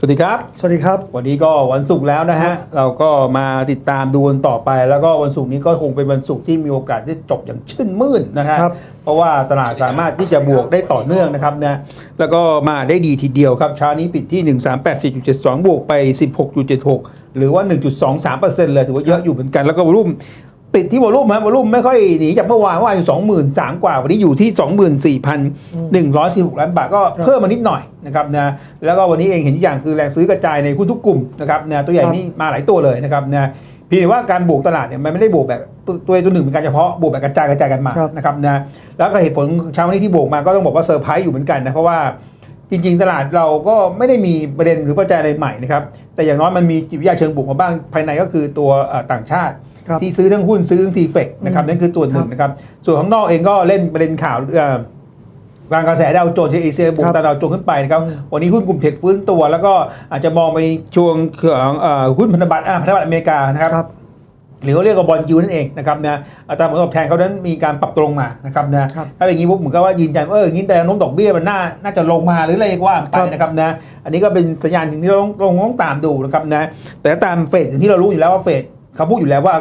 สวัสดีครับ สวัสดีครับ วันนี้ก็วันศุกร์แล้วนะฮะ เราก็มาติดตามดูกันต่อไป แล้วก็วันศุกร์นี้ก็คงเป็นวันศุกร์ที่มีโอกาสที่จบอย่างชื่นมื่นนะฮะครับ เพราะว่าตลาดสามารถที่จะบวกได้ต่อเนื่องนะครับนะ แล้วก็มาได้ดีทีเดียวครับเช้านี้ปิดที่ 1384.72 บวกไป 16.76 หรือว่า 1.23%เลยถือว่าเยอะอยู่เหมือนกัน แล้วก็วอลุ่ม ปิดที่วอลุ่มฮะวอลุ่มไม่ค่อยหนีจากเมื่อวานเมื่อวานอยู่23,000กว่า วันนี้อยู่ที่24,116ล้านบาทก็เพิ่มมานิดหน่อยนะครับนะแล้วก็วันนี้เองเห็นอย่างคือแรงซื้อกระจายในหุ้นทุกกลุ่มนะครับนะตัวใหญ่นี่มาหลายตัวเลยนะครับนะเพียงแต่ว่าการบวกตลาดเนี่ยมันไม่ได้บวกแบบตัวตัวใดตัวหนึ่งเป็นการเฉพาะบวกแบบกระจายกระจายกันมาครับนะครับนะแล้วก็เหตุผลเช้าวันนี้ที่บวกมาก็ต้องบอกว่าเซอร์ไพรส์อยู่เหมือนกันนะเพราะว่าจริงๆ ตลาดเราก็ไม่ได้มีประเด็นหรือปัจจัยอะไรใหม่นะครับแต่อย่างน้อยมันมีจิตวิทยาเชิงบวกมาบ้างภายในก็คือตัวเอ่อต่างชาติครับ ที่ซื้อทั้งหุ้นซื้อทั้งทีเฟกนะครับอืมนั่นคือตัวหนึ่งนะครับ ส่วนข้างนอกเองก็เล่นประเด็นข่าวเอ่อวางกระแสดาวโจนส์ที่เอเชียบวกครับตลาดดาวโจนส์ขึ้นไปนะครับอืมวันนี้หุ้นกลุ่มเทคฟื้นตัว แล้วก็อาจจะมองไปในช่วงของเอ่อหุ้นพันธบัตรอ่าพันธบัตรอเมริกานะครับครับหรือเขาเรียกว่าบอลยูนั่นเองนะครับนะอัตราผลตอบแทนเขานั้นมีการปรับตัวลงมานะครับนะครับถ้าเป็นอย่างนี้ปุ๊บเหมือนกับว่ายืนยันว่าเอออย่างนี้แต่แนวโน้มดอกเบี้ยมันน่าน่าจะลงมาหรืออะไรก็ว่าไปครับนะครับนะอันนี้ก็เป็นสัญญาณหนึ่งที่เราต้องต้องต้องตามดูนะครับนะแต่ตามเฟดอย่างที่เรารู้อยู่แล้วว่าเฟดเขาพูดอยู่แล้วว่า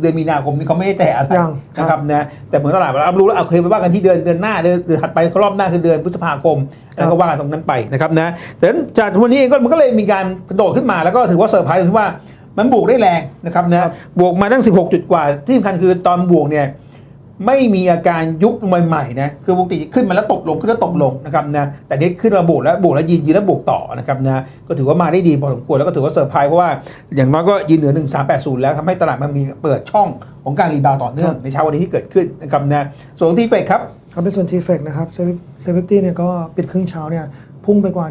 เดือนมีนาคมนี้เขาไม่ได้แตะอะไรยังครับนะครับนะแต่เหมือนตลาดเรารู้แล้วเอาเคยไปว่ากันที่เดือนเดือนหน้าเดือนเดือนถัดไปรอบหน้าคือเดือนพฤษภาคมแล้วก็ว่ากันตรงนั้นไปนะครับนะแต่จากวันนี้เองก็มันก็เลยมีการกระโดดขึ้นมาแล้วก็ถือว่าเซอร์ไพรส์ตรงที่ว่ามันบวกได้แรงนะครับนะบวกมาตั้ง 16 จุดกว่าที่สำคัญคือตอนบวกเนี่ย ไม่มีอาการยุบใหม่ๆนะคือปกติขึ้นมาแล้วตกลงขึ้นแล้วตกลงนะครับนะแต่นี้ขึ้นมาบวกแล้วบวกแล้วยืนยืนแล้วบวกต่อนะครับนะก็ถือว่ามาได้ดีพอสมควรแล้วก็ถือว่าเซอร์ไพรส์เพราะว่าอย่างน้อยก็ยืนเหนือ 1380 แล้วทำให้ตลาดมันมีเปิดช่องของการรีบาวต่อเนื่องในเช้าวันนี้ที่เกิดขึ้นนะครับนะส่วนที่เฟกครับครับเป็นส่วนทีเฟกนะครับเซฟิตี้เนี่ยก็ปิดครึ่งเช้าเนี่ยพุ่งไปกว่า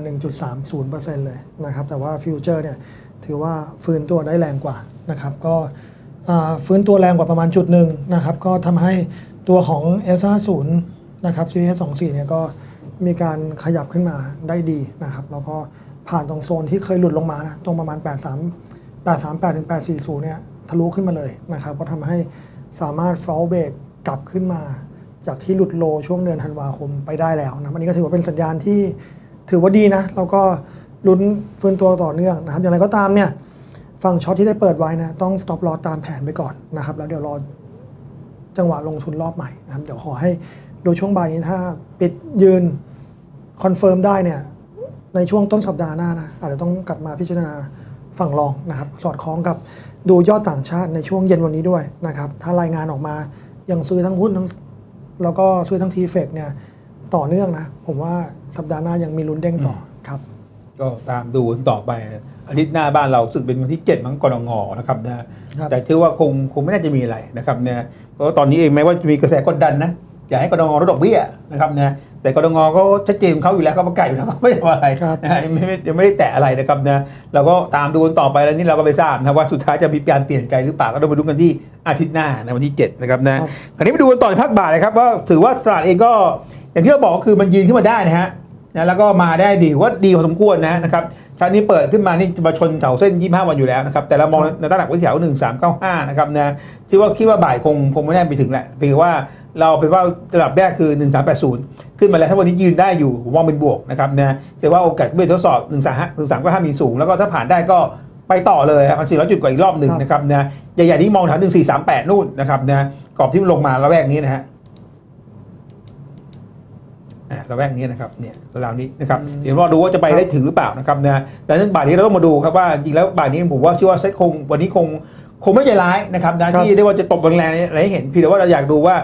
1.30%เลยนะครับแต่ว่าฟิวเจอร์เนี่ยถือว่าฟื้นตัวได้แรงกว่านะครับก็ ฟื้นตัวแรงกว่าประมาณจุดหนึ่งนะครับ ก็ทำให้ตัวของ S50 นะครับ Series 24เนี่ยก็มีการขยับขึ้นมาได้ดีนะครับ แล้วก็ผ่านตรงโซนที่เคยหลุดลงมานะ ตรงประมาณ 83 838ถึง840เนี่ยทะลุขึ้นมาเลยนะครับ ก็ทำให้สามารถ fall break กลับขึ้นมา จากที่หลุดโลช่วงเดือนธันวาคมไปได้แล้วนะอันนี้ก็ถือว่าเป็นสัญญาณที่ถือว่าดีนะ แล้วก็ลุ้นฟื้นตัวต่อเนื่องนะครับ อย่างไรก็ตามเนี่ย ฝั่งช็อตที่ได้เปิดไว้นะต้อง stop loss ตามแผนไปก่อนนะครับ แล้วเดี๋ยวรอจังหวะลงทุนรอบใหม่นะครับเดี๋ยวขอให้ดูช่วงบ่ายนี้ถ้าปิดยืนคอนเฟิร์มได้เนี่ยในช่วงต้นสัปดาห์หน้านะอาจจะต้องกลับมาพิจารณาฝั่งรองนะครับ สอดคล้องกับดูยอดต่างชาติในช่วงเย็นวันนี้ด้วยนะครับ ถ้ารายงานออกมายังซื้อทั้งหุ้นทั้งแล้วก็ซื้อทั้งทีเฟกเนี่ยต่อเนื่องนะ ผมว่าสัปดาห์หน้ายังมีลุ้นเด้งต่อครับ ก็ตามดูต่อไป อาทิตย์หน้าบ้านเรารู้สึกเป็นวันที่7มั้งกรงงนะครับนะครับแต่ถือว่าคงคงไม่น่าจะมีอะไรนะครับเนี่ยเพราะว่าตอนนี้เองแม้ว่าจะมีกระแสกดดันนะอยากให้กรงงลดดอกเบี้ยนะครับนะแต่กรงงก็ชัดเจนของเขาอยู่แล้วเขาประกาศอยู่แล้วเขาไม่ได้ทำอะไรครับนะฮะไม่ไม่ยังไม่ได้แตะอะไรนะครับนะเราก็ตามดูกันต่อไปแล้วนี่เราก็ไม่ทราบนะว่าสุดท้ายจะมีการเปลี่ยนใจหรือเปล่าก็ต้องมาดูกันที่อาทิตย์หน้าในวันที่7นะครับนะครับคราวนี้มาดูกันต่อในภาคบ่ายนะครับว่าถือว่าตลาดเองก็อย่างที่เราบอกก็คือมันยืนขึ้นมาได้นะฮะ นะแล้วก็มาได้ดีว่าดีพอสมควรนะนะครับเช้านี้เปิดขึ้นมานี่จะมาชนแถวเส้น 25 วันอยู่แล้วนะครับ แต่เรามองในตลาดไว้แถว 1395 นะครับนะที่ว่าคิดว่าบ่ายคงคงไม่ได้ไปถึงแหละเพียงแต่ว่าเราเป็นว่าระดับแรกคือ 1380 ขึ้นมาแล้วถ้าวันนี้ยืนได้อยู่มองเป็นบวกนะครับนะแต่ว่าโอกาสเบี้ยทดสอบ 1 3 1 3 5มีสูง แล้วก็ถ้าผ่านได้ก็ไปต่อเลยครับ400จุดกว่าอีกรอบหนึ่งนะครับนะใหญ่ๆนี้มองแถว1438 นู่นนะครับนะกรอบที่มันลงมาระแวกนี้นะฮะ ระแวกนี้นะครับเนี่ยราวนี้นะครับอืมเดี๋ยวรอดูว่าจะไปได้ถึงหรือเปล่านะครับนะแต่นั้นบ่ายนี้เราต้องมาดูครับว่าจริงแล้วบ่ายนี้ผมว่าเชื่อว่าเซ็ตคงวันนี้คงคงไม่ใจร้ายนะครับนะครับที่เรียกว่าจะตบแรงๆอะไรให้เห็นเพียงแต่ว่าเราอยากดูว่า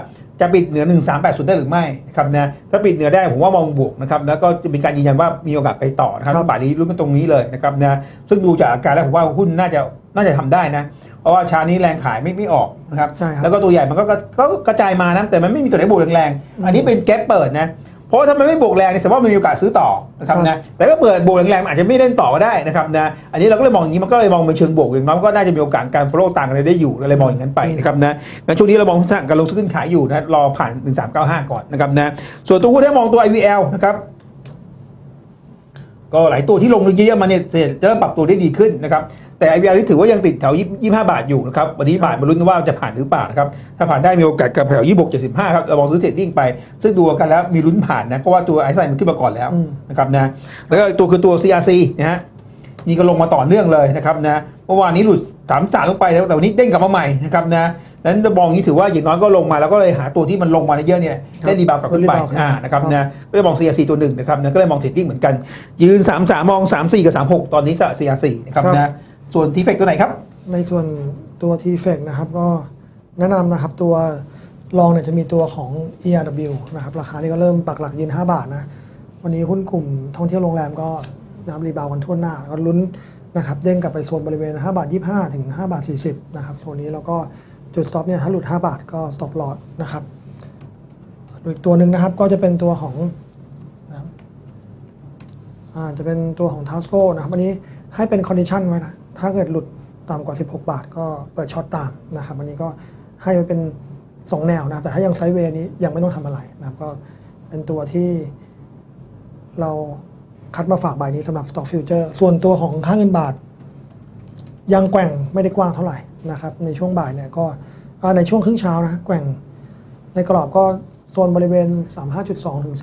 จะปิดเหนือ 1380 ได้หรือไม่นะครับนะถ้าปิดเหนือได้ผมว่ามองบวกนะครับแล้วก็จะมีการยืนยันว่ามีโอกาสไปต่อนะครับครับบ่ายนี้ลุ้นกันตรงนี้เลยนะครับนะซึ่งดูจากอาการแล้วผมว่าหุ้นน่าจะน่าจะทำได้นะเพราะว่าเช้านี้แรงขายไม่ไม่ออกนะครับใช่ครับแล้วก็ตัวใหญ่มันก็ก็ก็กระจายมานะแต่มันไม่มีตัวไหนบวกแรงอืมๆอันนี้เป็นแก๊ปเปิดนะ เพราะว่าถ้ามันไม่บวกแรงเนี่ยแสดงว่ามันมีโอกาสซื้อต่อนะครับนะแต่ก็เปิดบวกแรงๆมันอาจจะไม่เล่นต่อก็ได้นะครับนะอันนี้เราก็เลยมองอย่างนี้มันก็เลยมองเป็นเชิงบวกอย่างน้อยมันก็น่าจะมีโอกาสการ follow ต่างกันได้อยู่เลยมองอย่างนั้นไปนะครับนะงั้นช่วงนี้เรามองสั่งการลงขึ้นขายอยู่นะรอผ่าน 1395 ก่อนนะครับนะส่วนตัวหุ้ได้มองตัว IVL นะครับก็หลายตัวที่ลงเยอะๆมาเนี่ยจะเริ่มปรับตัวได้ดีขึ้นนะครับ แต่ IVR ที่ถือว่ายังติดแถว25 บาทอยู่นะครับวันนี้บาทมาลุ้นกันว่าจะผ่านหรือเปล่านะครับถ้าผ่านได้มีโอกาสกับแถว26 75ครับเรามองซื้อเทรดดิ้งไป ซึ่งดูกันแล้วมีลุ้นผ่านนะเพราะว่าตัวไอซ์ไซมันขึ้นมาก่อนแล้วอืมนะครับนะแล้วก็อีกตัวคือตัว CRC นะฮะนี่ก็ลงมาต่อเนื่องเลยนะครับนะเมื่อวานนี้หลุดสามสามลงไปแล้วแต่วันนี้เด้งกลับมาใหม่นะครับนะนั้นจะมองอย่างนี้ถือว่าอย่างน้อยก็ลงมาแล้วก็เลยหาตัวที่มันลงมาเยอะเนี่ยได้รีบาวกลับขึ้นไปรีบาวครับอ่านะครับครับนะก็เลยมอง CRC ตัวหนึ่งนะครับนะก็เลยมองเทรดดิ้งเหมือนกัน ยืน 3 3 มอง 3 4 กับ 3 6 ตอนนี้ CRC นะครับครับนะ ส่วนทีเฟกตัวไหนครับ ในส่วนตัว t f e c นะครับก็แนะนำนะครับตัวรองเนี่ยจะมีตัวของ ERW นะครับราคานี่ก็เริ่มปักหลักยืน 5 บาทนะ วันนี้หุ้นกลุ่มท่องเที่ยวโรงแรมก็นะครับรีบาวกันทั่วหน้าแล้วก็ลุ้นนะครับเด้งกลับไปโซนบริเวณ 5 บาท 25 ถึง 5 บาท 40 นะครับโซนนี้แล้วก็จุดสต็อปเนี่ยถ้าหลุด 5 บาทก็สต็อปลอดนะครับอีกตัวหนึ่งนะครับก็จะเป็นตัวของนะครับอ่าจะเป็นตัวของ t a s c o นะครับวันนี้ให้เป็นคอนดิชันไว้นะ ถ้าเกิดหลุดต่ำกว่า 16 บาท ก็เปิดช็อตตามนะครับวันนี้ก็ให้ไว้เป็น 2 แนวนะแต่ถ้ายังไซด์เวย์นี้ยังไม่ต้องทำอะไรนะครับก็เป็นตัวที่เราคัดมาฝากใบนี้สำหรับ Stock Future ส่วนตัวของค่าเงินบาท ยังแกว่งไม่ได้กว้างเท่าไหร่นะครับในช่วงบ่ายเนี่ยก็ในช่วงครึ่งเช้านะแกว่งในกรอบก็โซนบริเวณ 35.2 ถึง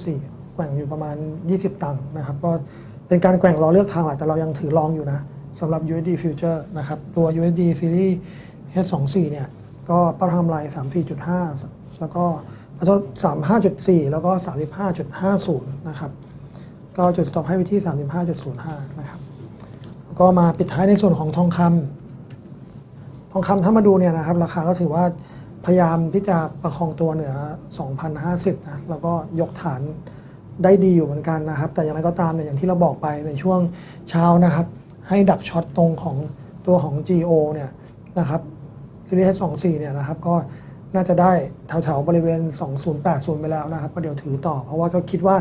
35.4 แกว่งอยู่ประมาณ 20 ตังค์นะครับ ก็เป็นการแกว่งรอเลือกทางแหละแต่เรายังถือรองอยู่นะ สำหรับ USD Future นะครับ ตัว USD Series H24 เนี่ยก็เป้าทำลาย34.5 แล้วก็ขอโทษ35.4 แล้วก็ 35.50 นะครับ ก็จุด stop ให้ไว้ที่ 35.05 นะครับ ก็มาปิดท้ายในส่วนของทองคำทองคำถ้ามาดูเนี่ยนะครับ ราคาก็ถือว่าพยายามที่จะประคองตัวเหนือ 2,050 นะ แล้วก็ยกฐานได้ดีอยู่เหมือนกันนะครับ แต่อย่างไรก็ตามเนี่ยอย่างที่เราบอกไปในช่วงเช้านะครับ ให้ดักช็อตตรงของตัวของ GO เนี่ยนะครับซีรีส์24 เนี่ยนะครับก็น่าจะได้แถวๆบริเวณ 2080 ไปแล้วนะครับก็เดี๋ยวถือต่อ เพราะว่าก็คิดว่า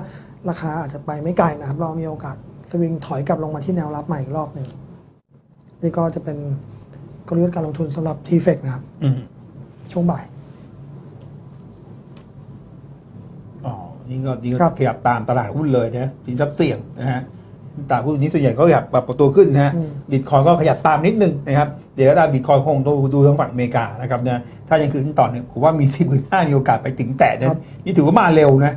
ราคาอาจจะไปไม่ไกลนะครับ เรามีโอกาสสวิงถอยกลับลงมาที่แนวรับใหม่อีกรอบหนึ่งนี่ก็จะเป็นกลยุทธ์การลงทุนสำหรับ t f e c นะครับอืมช่วงบ่ายอ๋อนี่ก็นี่ครัก็บขยับตามตลาดหุ้นเลยนะสินทรัพย์เสี่ยงนะฮะ ตลาดหุ้นนี้ส่วนใหญ่ก็ขยับปรับตัวขึ้นนะฮะอืมบิตคอยก็ขยับตามนิดนึงนะครับเดี๋ยวก็ตามบิตคอยคงดูดูทางฝั่งอเมริกานะครับนะถ้ายังคืนต่อเนี่ยผมว่ามี4 5 0 0 0มีโอกาสไปถึงแตะนะนี่ถือว่ามาเร็วนะ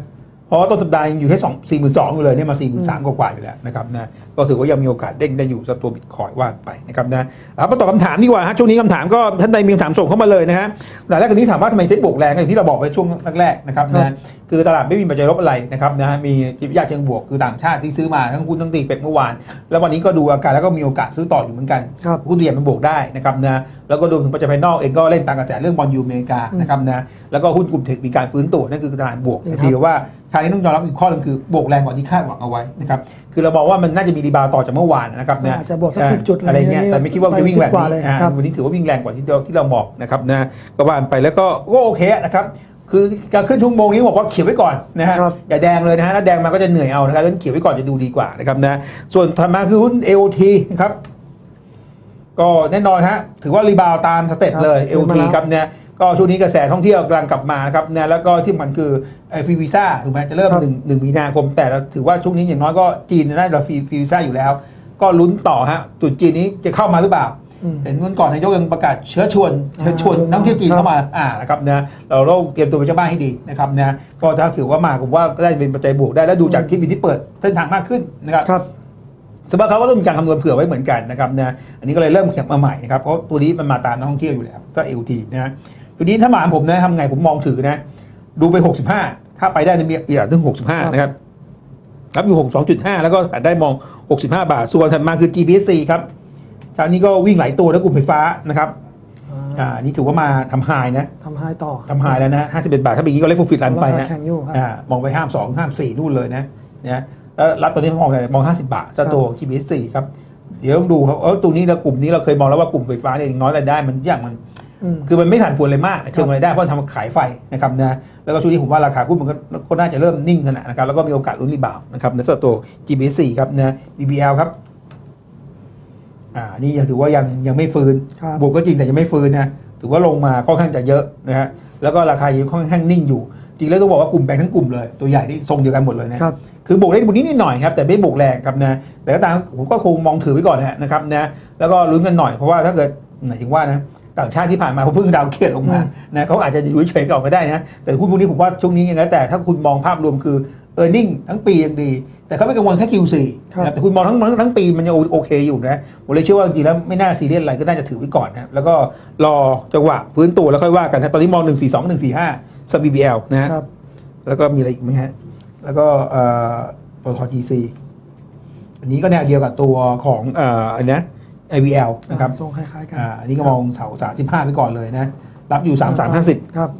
เพราะว่าต้นสัปดาห์ยังอยู่แค่สองสี่หมื่นสองอยู่เลยเนี่ยมาสี่หมื่นสามกว่าๆอยู่แล้วนะครับนะก็ถือว่ายังมีโอกาสเด้งได้อยู่สำหรับตัวบิตคอยว่าไปนะครับนะเอามาตอบคำถามดีกว่าฮะช่วงนี้คำถามก็ท่านใดมีคำถามส่งเข้ามาเลยนะฮะหลายแรกคนนี้ถามว่าทำไมเซ็ตบวกแรงอย่างที่เราบอกไปช่วงแรกๆนะครับครันะบคือตลาดไม่มีปัจจัยลบอะไรนะครับนะมีจิตวิทยาเชิงบวกคือต่างชาติที่ซื้อมาทั้งหุ้นทั้งตีเฟกเมื่อวาน แล้ววันนี้ก็ดูอาการแล้วก็มีโอกาสซื้อต่ออยู่เหมือนกันครับหุ้นใหญ่มันบวกได้นะครับนะ แล้วก็รวมถึงปัจจัยภายนอกเองก็เล่นตามกระแสเรื่องบอลยูอเมริกาอืมนะครับนะแล้วก็หุ้นกลุ่มเทคมีการฟื้นตัวนั่นคือตลาดบวกครับแต่เพียงแต่ว่าทางนี้ต้องยอมรับอีกข้อหนึงคือบวกแรงกว่าที่คาดหวังเอาไว้นะครับคือเราบอกว่ามันน่าจะมีรีบาวด์ต่อจากเมื่อวานนะครับนะอาจจะบวกสักสิบจุดอะไรเงี้ยแต่ไม่คิดว่าจะวิ่งแบบไป10กว่านี้เลยอ่าครับวันนี้ถือว่าวิ่งแรงกว่าที่เราที่เราบอกนะครับนะก็ว่าไปแล้วก็ก็โอเคนะครับคือการขึ้นชั่วโมงนี้บอกว่าเขียวไว้ก่อนนะฮะครับอย่าแดงเลยนะฮะถ้าแดงมาก็จะเหนื่อยเอานะครับดังนั้นเขียวไว้ก่อนจะดูดีกว่านะครับนะส่วนถัดมาคือหุ้น AOT นะครับ ก็แน่นอนฮะถือว่ารีบาวด์ตามสเต็ปเลยครับ AOT ขึ้นมาแล้วครับเนี่ยก็ช่วงนี้กระแสท่องเที่ยวกำลังกลับมานะครับนะแล้วก็ที่มันคือไอ้ฟรีวีซ่าถูกไหมจะเริ่มครับหนึ่งหนึ่งมีนาคม แต่เราถือว่าช่วงนี้อย่างน้อยก็จีนน่าจะฟรีฟรีวีซ่าอยู่แล้ว ก็ลุ้นต่อฮะตรุษจีนนี้จะเข้ามาหรือเปล่าอืมเห็นวันก่อนนายกยังประกาศเชื้อชวนเชื้อชวนอ่านักท่องเที่ยวจีนครับเข้ามาอ่านะครับนะเราต้องเตรียมตัวเป็นเจ้าบ้านให้ดีนะครับนะก็ถ้าถือว่ามาผมว่าก็ได้เป็นปัจจัยบวกได้แล้วดูจากที่มีที่เปิดเส้นทางมากขึ้นนะครับครับ สำหรับเขาก็ต้องมีการคำนวณเผื่อไว้เหมือนกันนะครับนะอันนี้ก็เลยเริ่มเขียนมาใหม่นะครับเพราะตัวนี้มันมาตามนักท่องเที่ยวอยู่แล้วก็ LT นะฮะตัวนี้ถ้ามาถามผมนะทำไงผมมองถือนะ ดูไป 65 ถ้าไปได้เนี่ยมีอีกอย่างถึง 65 นะครับครับอยู่ 62.5 แล้วก็ได้มอง 65 บาท ส่วนถัดมาคือ GPC ครับเช้านี้ก็วิ่งหลายตัวแล้วกลุ่มไฟฟ้านะครับอ่านี่ถือว่ามาทำไฮนะทำให้ต่อทำไฮแล้วนะ51 บาทถ้าเป็นอย่างนี้ก็เล่นฟูฟิตรันไปราคานะแข็งอยู่ครับอ่ามองไปห้ามสองห้ามสี่นู่นเลยนะนะ แล้วรับตอนนี้มองอะไรมอง 50 บาทสตัว GPC ครับ เดี๋ยวต้องดูครับเออตัวนี้แล้วกลุ่มนี้เราเคยมองแล้วว่ากลุ่มไฟฟ้าเนี่ยอย่างน้อยรายได้มันอย่างมันอืมคือมันไม่ผันผวนเลยมากเชิงรายได้เพราะทำขายไฟนะครับนะแล้วก็ช่วงนี้ผมว่าราคาหุ้นมันก็ก็น่าจะเริ่มนิ่งขนาดนะครับแล้วก็มีโอกาสลุ้นรีบาวด์นะครับในสตัว GBC ครับนะ BBL ครับอ่านี่ยังถือว่ายังยังไม่ฟื้นครับบวกก็จริงแต่ยังไม่ฟื้นนะถือว่าลงมาค่อนข้างจะเยอะนะฮะแล้วก็ราคายังค่อนข้างนิ่งอยู่ จริงแล้วต้องบอกว่ากลุ่มแบงค์ทั้งกลุ่มเลย ตัวใหญ่ที่ทรงเดียวกันหมดเลยนะครับคือบวกได้บุนิดนิดหน่อยครับแต่ไม่บวกแรงครับนะแต่ก็ตามผมก็คงมองถือไว้ก่อนนะนะครับนะแล้วก็ลุ้นกันหน่อยเพราะว่าถ้าเกิดไหนถึงว่านะต่างชาติที่ผ่านมาเขาเพิ่งดาวน์เกียรลงมาอืมนะเขาอาจจะอยู่เฉยๆก็ออกไม่ได้นะแต่หุ้นพวกนี้ผมว่าช่วงนี้ยังไงแต่ถ้าคุณมองภาพรวมคือ เออร์เน็งทั้งปียังดี แต่เขาไม่กังวลแค่ Q4 ครับนะแต่คุณมองทั้งทั้งทั้งปีมันยังโอเคอยู่นะผมเลยเชื่อว่าจริงๆแล้วไม่น่าซีเรียสอะไรก็น่าจะถือไว้ก่อนนะแล้วก็รอจังหวะฟื้นตัวแล้วค่อยว่ากันนะตอนนี้มอง 1 4 2 1 4 5ส BBL นะฮะครับแล้วก็มีอะไรอีกไหมฮะ แล้วก็เอ่อปตท GC อันนี้ก็แนวเดียวกับตัวของเอ่ออันเนี้ย IVL นะครับทรงคล้ายๆกันอ่าอันนี้ก็มองแถว35ไปก่อนเลยนะ รับอยู่ 3350 ครับ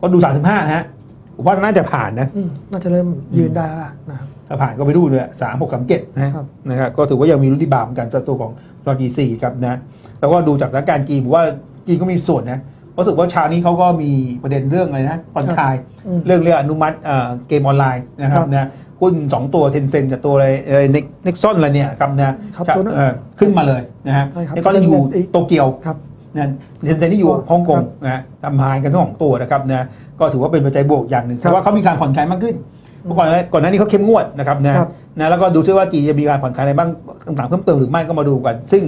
ก็ดู 35นะฮะผม ว่าน่าจะผ่านนะอืมน่าจะเริ่มยืนได้แล้วล่ะนะครับถ้าผ่านก็ไปดูเลยสามหกสามเจ็ดนะฮะครับนะครับก็ถือว่ายังมีรุ่นที่บาปเหมือนกันสำหรับตัวของรอ G4 ครับนะแล้วก็ดูจากสถานการณ์จีนผมว่าจีนก็มีส่วนนะรู้สึกว่าเช้านี้เขาก็มีประเด็นเรื่องอะไรนะผ่อนคลายอืมเรื่องเรื่องอนุมัติเอ่อเกมออนไลน์นะครับครับนะหุ้น2ตัวเทนเซ็นกับตัวอะไรเน็กซอนอะไรเนี่ยครับนะครับตัวนั้นเอ่อขึ้นมาเลยนะฮะใช่ครับแล้วก็อยู่โตเกียวครับ นะเทนเซ็นที่อยู่ครับฮ่องกงนะฮะทำหายกันทั้งสองตัวนะครับนะก็ถือว่าเป็นปัจจัยบวกอย่างหนึ่งครับแต่ว่าเขามีการผ่อนคลายมากขึ้นเมื่อก่อนก่อนหน้านี้เขาเข้มงวดนะครับนะครับนะแล้วก็ดูซิว่าจีนจะมีการผ่อนคลายอะไรบ้างต่างๆเพิ่มเติมหรือไม่ก็มาดูกัน ซึ่ง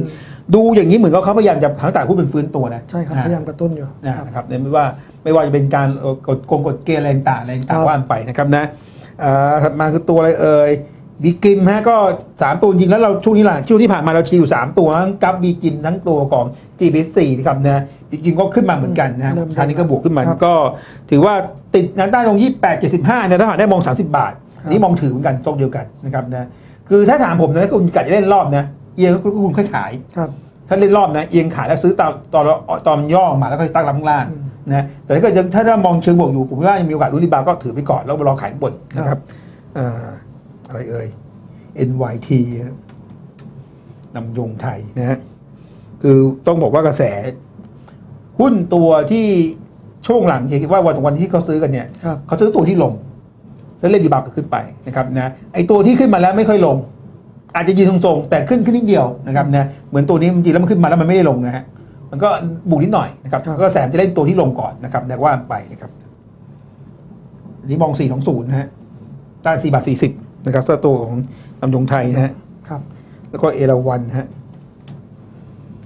ดูอย่างนี้เหมือนกับเขาพยายามจะทางต่างหุ้นเป็นฟื้นตัวนะใช่ครับนะพยายามกระตุ้นอยู่นะครับนะครับเนี่ยไม่ว่าไม่ว่าจะเป็นการเอ่อกดโกงกดเกณฑ์อะไรต่างๆอะไรครัต่างบๆว่านไปนะครับนะเอ่อถัดมาคือตัวอะไรเอ่ย บีกิมฮะก็ 3 ตัวจริงแล้วเราช่วงนี้หลังช่วงที่ผ่านมาเราชี้อยู่3 ตัวทั้งกับบีกิมทั้งตัวของ g b 4นะครับนะบีกิมก็ขึ้นมาเหมือนกันนะเริ่มทางนี้ก็บวกขึ้นมาครับก็ ถือว่าติดแนวต้านตรง28 75เนี่ยถ้าหากได้มอง 30 บาทครับอันนี้มองถือเหมือนกันทรงเดียวกันนะครับนะคือถ้าถามผมนะถ้าคุณกัดจะเล่นรอบนะเอียงก็คุณค่อยขายครับถ้าเล่นรอบนะเอียงขายแล้วซื้อตอนตอนตอนมันย่อออกมาแล้วก็ตั้งรับข้างล่างอืมนะแต่ถ้าเกิดยังถ้าถ้ามองเชิงบวกอยู่ผมว่ายังมีโอกาสรุ่นรีบาวก็ถือไปก่อนแล้วรอขายบนนะครับ อ่าอะไรเอ่ย NYT ครับนำยงไทยนะฮะคือต้องบอกว่ากระแส หุ้นตัวที่ช่วงหลังคิดว่าวันวันที่เขาซื้อกันเนี่ยครับเขาซื้อตัวที่ลง แล้วเล่นรีบาวด์ก็ขึ้นไปนะครับนะไอตัวที่ขึ้นมาแล้วไม่ค่อยลง อาจจะยืนทรงๆแต่ขึ้นขึ้นนิดเดียวนะครับนะเหมือนตัวนี้จริงๆแล้วมันขึ้นมาแล้วมันไม่ได้ลงนะฮะมันก็บุกนิดหน่อยนะครับครับก็แสมจะเล่นตัวที่ลงก่อนนะครับนะว่าไปนะครับอันนี้มองสี่ของศูนย์นะฮะต้านสี่บาทสี่สิบ นะครับสำหรับตัวของลำยงไทยนะฮะครับ แล้วก็เอราวันฮะ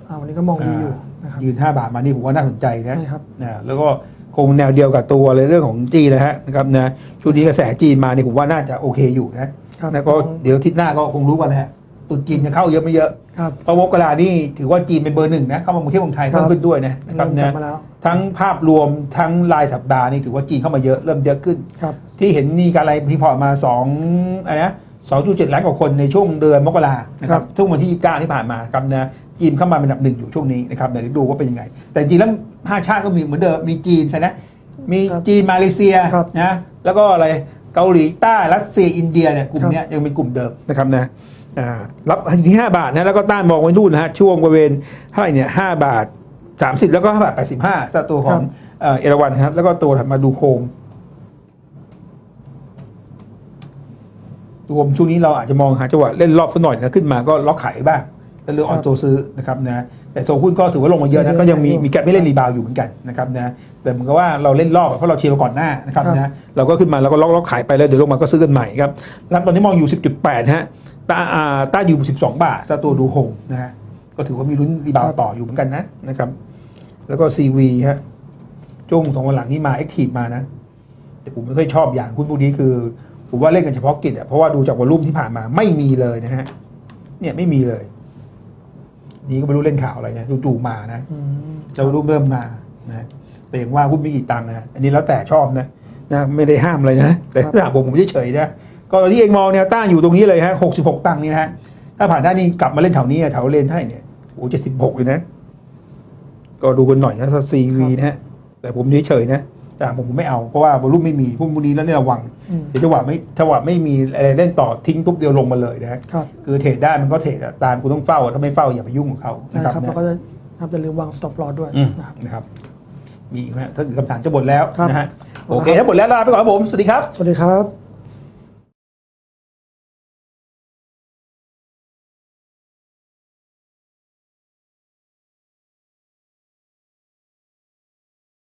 อ่าวันนี้ก็มองดีอยู่นะครับยืนห้าบาทมานี่ผมว่าน่าสนใจนะใช่ครับนะแล้วก็คงแนวเดียวกับตัวเลยเรื่องของจีนนะฮะนะครับนะช่วงนี้กระแสจีนมานี่ผมว่าน่าจะโอเคอยู่นะครับนะก็เดี๋ยวอาทิศหน้าก็คงรู้กันนะฮะ ตรุษจีนจะเข้าเยอะไม่เยอะครับเพราะมกรานี่ถือว่าจีนเป็นเบอร์หนึ่งนะเข้ามาเที่ยวเมืองไทยครับเพิ่มขึ้นด้วยนะนะครับเริ่มกลันะบมาแล้วทั้งภาพรวมทั้งรายสัปดาห์นี่ถือว่าจีนเข้ามาเยอะเริ่มเยอะขึ้น ครับที่เห็นมีการอะไรพีพอร์ตมา2อะไรนะ2.7ล้านกว่าคนในช่วงเดือนมกรานะครับช่วงวันที่29ที่ผ่านมาครับนะจีนเข้ามาเป็นอันดับหนึ่งอยู่ช่วงนี้นะครับเดี๋ยวดูว่าเป็นยังไง แต่จริงๆแล้วห้าชาติก็มีเหมือนเดิมมีจีนใช่ไหมมีครับจีนมาเลเซียครับนะแล้วก็อะไรเกาหลีใต้รัสเซียอินเดียเนี่ยกลุ่มเนี้ยยังเป็นกลุ่มเดิมนะครับนะอ่า รับที่5บาทนะแล้วก็ต้านมองไว้นู่นนะฮะช่วงบริเวณเท่าไหร่เนี่ย5บาท30แล้วก็5บาท85สำหรับตัวของเอ่อเอราวันครับแล้วก็ตัวถัดมาดูโคมรวมช่วงนี้เราอาจจะมองหาจังหวะเล่นรอบสักหน่อยนะขึ้นมาก็ล็อกขายบ้างแล้วเลือกออนโจซื้อนะครับนะแต่โซนหุ้นก็ถือว่าลงมาเยอะนะก็ยังมีมีแกลไม่เล่นรีบาวด์อยู่เหมือนกันนะครับนะแต่เหมือนกับว่าเราเล่นรอบอะเพราะเราเชียร์มาก่อนหน้านะครับนะเราก็ขึ้นมาแล้วก็ล็อกล็อกขายไปแล้วเดี๋ยวลงมาก็ซื้อกันใหม่ครับรับตอนนี้มองอยู่ 10.8ฮะ ต้าอ่าต้าอยู่ 12 บาทถ้าตัวดูโฮมนะฮะก็ถือว่ามีลุ้นรีบาวด์ต่ออยู่เหมือนกันนะนะครับ แล้วก็ CV ฮะช่วงสองวันหลังนี้มา a อ t ทีฟมานะ แต่ผมไม่ค่อยชอบอย่างหุ้นพวกนี้คือ ผมว่าเล่นกันเฉพาะกิจอะเพราะว่าดูจากวอลุ่มที่ผ่านมาไม่มีเลยนะฮะเนี่ยไม่มีเลย นี่ก็ไม่รู้เล่นข่าวอะไรนะจู่ๆมานะอืมจะวอลุ่มเริ่มมานะแต่อย่างว่าหุ้นไม่กี่ตังค์นะอันนี้แล้วแต่ชอบนะนะไม่ได้ห้ามเลยนะแต่ถ้าถามผมผมเฉยๆนะ ก็ที่เองมองเนี่ยต้านอยู่ตรงนี้เลยฮะหกสิบหกตังค์นี่นะฮะถ้าผ่านด้านนี้กลับมาเล่นแถวนี้อะแถวเลนไทยเนี่ยโอ้เจ็ดสิบหกเลยนะ ก็ดูกันหน่อยนะถ้าซีวีนะฮะแต่ผมเฉยๆนะแต่ผมผมไม่เอาเพราะว่าวอลุ่มไม่มีหุ้นพวกนี้แล้วเนี่ยระวังอืมเดี๋ยวจังหวะไม่จังหวะไม่มีอะไรเล่นต่อทิ้งทุบเดียวลงมาเลยนะฮะครับคือเทรดได้มันก็เทรดอะตามคุณต้องเฝ้าอะถ้าไม่เฝ้าอย่าไปยุ่งกับเขาใช่นะครับครับนะแล้วก็จะครับอย่าลืมวาง stop loss ด้วยอืมนะครับนะครับมีอีกไหมถ้าเกิดคำถามจะหมดแล้วครับนะฮะโอเคถ้าหมดแล้วลาไปก่อนครับผมสวัสดีครับสวัสดีครับ